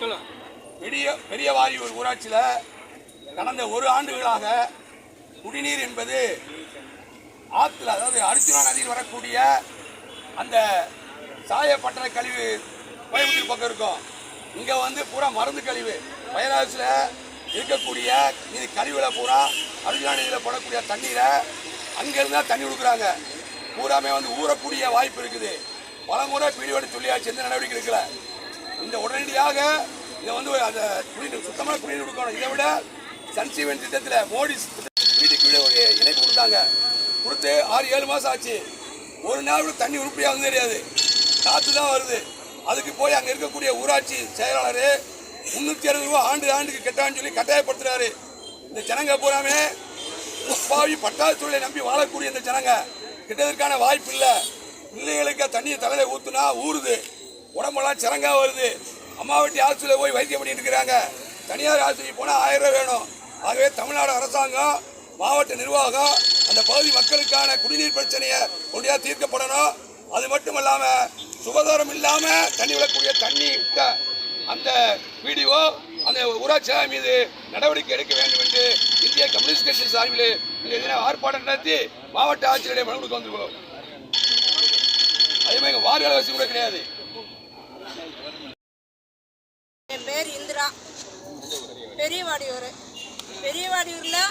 சொல்லு பெரிய பெரிய வாரியூர் ஊராட்சியில் கடந்த ஒரு ஆண்டுகளாக குடிநீர் என்பது ஆற்றுல அதாவது அர்ஜுனா நதியில் வரக்கூடிய அந்த சாயப்பட்டறை கழிவு கோயம்புத்தூர் பக்கம் இருக்கும். இங்கே வந்து பூரா மருந்து கழிவு. வயலாசில் இருக்கக்கூடிய இது கழிவுல பூரா அர்ஜுனா நதியில் போடக்கூடிய தண்ணீரை அங்கேருந்து தான் தண்ணி கொடுக்குறாங்க. பூராமே வந்து ஊறக்கூடிய வாய்ப்பு இருக்குது. பல முறை பிடிவடி துள்ளியாச்சு எந்த நடவடிக்கை எடுக்கல. இந்த உடனடியாக இதை வந்து ஒரு அந்த குடிநீர் சுத்தமான குடிநீர் கொடுக்கணும். இதை விட சன்சீவன் திட்டத்தில் மோடி வீட்டுக்கு வீடு ஒரு இணைப்பு கொடுத்தாங்க. கொடுத்து ஆறு ஏழு மாதம் ஆச்சு. ஒரு நாள் கூட தண்ணி உருப்படியாகவும் தெரியாது. காற்று தான் வருது. அதுக்கு போய் அங்கே இருக்கக்கூடிய ஊராட்சி செயலாளர் முந்நூற்றி அறுபது ரூபா ஆண்டு ஆண்டுக்கு கெட்டான்னு சொல்லி கட்டாயப்படுத்துறாரு. இந்த ஜனங்க பூராமே பாவி பட்டாசு தொழிலை நம்பி வாழக்கூடிய இந்த ஜனங்க. கிட்டதற்கான வாய்ப்பு இல்லை பிள்ளைகளுக்கு தண்ணியை தலையில ஊத்துனா ஊறுது. உடம்பெல்லாம் சிறங்கா வருது. அம்மா வீட்டு ஆஸ்பத்திரியில் போய் வைத்தியம் பண்ணிட்டு இருக்கிறாங்க. தனியார் ஆஸ்பத்திரி போனால் ஆயிரம் ரூபாய் வேணும். ஆகவே தமிழ்நாடு அரசாங்கம் மாவட்ட நிர்வாகம் அந்த பகுதி மக்களுக்கான குடிநீர் பிரச்சனையை உடனடியாக தீர்க்கப்படணும். அது மட்டும் இல்லாமல் சுகாதாரம் இல்லாமல் தண்ணி விடக்கூடிய தண்ணி விட்ட அந்த வீடியோ அந்த ஊராட்சி மீது நடவடிக்கை எடுக்க வேண்டும் என்று இந்திய கம்யூனிஸ்ட் கட்சி சார்பில் இந்த ஆர்ப்பாட்டம் நடத்தி மாவட்ட ஆட்சியருடைய மனு கொடுக்க வந்திருக்கிறோம். அதே மாதிரி இங்க வசதி கூட கிடையாது. என் பேர் இந்திரா. பெரியவாடியூர் பெரியவாடியூரில்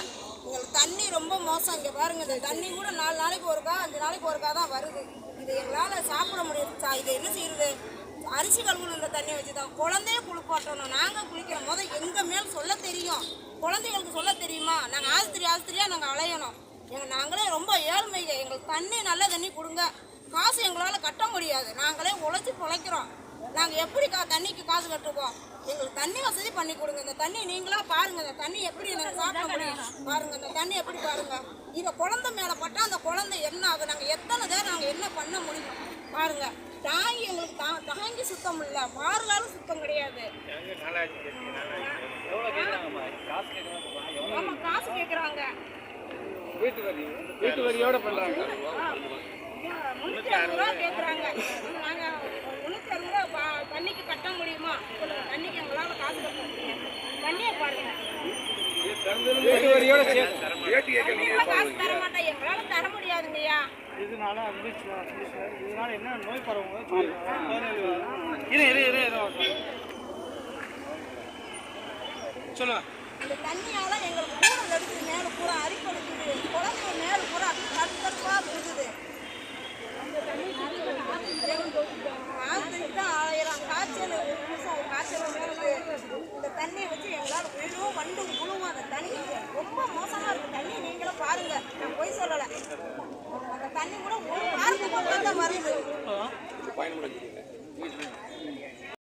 எங்களுக்கு தண்ணி ரொம்ப மோசம். இங்கே பாருங்க இந்த தண்ணி கூட நாலு நாளைக்கு ஒருக்கா அஞ்சு நாளைக்கு ஒருக்கா தான் வருது. இது எங்களால் சாப்பிட முடியாது. சா இதை என்ன செய்யுது அரிசி கழுவுல இந்த தண்ணியை வச்சு தான் குழந்தைய குளிப்பாட்டணும். நாங்கள் குளிக்கிற போது எங்கள் மேல் சொல்ல தெரியும். குழந்தைகளுக்கு சொல்ல தெரியுமா? நாங்கள் ஆஸ்திரி ஆஸ்திரியாக நாங்கள் அலையணும். எங்கள் நாங்களே ரொம்ப ஏழ்மைங்க எங்களுக்கு தண்ணி நல்ல தண்ணி கொடுங்க. காசு எங்களால் கட்ட முடியாது. நாங்களே உழைச்சி பிழைக்கிறோம். நாங்கள் எப்படி கா தண்ணிக்கு காசு கட்டுவோம்? எங்களுக்கு தண்ணி வசதி பண்ணி கொடுங்க. இந்த தண்ணி நீங்களா பாருங்க. இந்த தண்ணி எப்படி நாங்கள் சாப்பிட முடியும்? பாருங்க இந்த தண்ணி எப்படி பாருங்க. இதை குழந்தை மேலே பட்டா அந்த குழந்தை என்ன ஆகும்? நாங்கள் எத்தனை நேரம் நாங்கள் என்ன பண்ண முடியும்? பாருங்க. தாங்கி எங்களுக்கு தா தாங்கி சுத்தம் இல்லை. மாறுகாலும் சுத்தம் கிடையாது. காசு கேட்குறாங்க வீட்டு வரி வீட்டு வரியோட பண்றாங்க. முன்னூற்றி அறுபது ரூபா அறுபது தண்ணிக்கு கட்ட முடியுமா? தண்ணிக்கு எங்களால் காசு கட்ட முடியும்? தண்ணியை பாருங்க. காசு தர மாட்டேன் எங்களால் தர முடியாதுங்கய்யா. இதனால. இதனால என்ன நோய் பரவுங்க? இரு இரு இரு இந்த தண்ணியால எங்களுக்கு பூரா எடுக்குது மேல பூரா அரிப்படுக்குது. குழந்தை மேல பூரா இருக்குது தண்ணி ஆஸ்பத்திரிக்கு தான் ஆயிரம் காய்ச்சல் ஒரு நிமிஷம் காய்ச்சல் வருது இந்த தண்ணியை வச்சு எங்களால் விழுவும் வண்டு முழுவும் அந்த தண்ணி. ரொம்ப மோசமா இருக்கு. தண்ணி நீங்களும் பாருங்க. நான் போய் சொல்லலை. அந்த தண்ணி கூட ஒரு வாரத்துக்கு மட்டும் தான் வருது.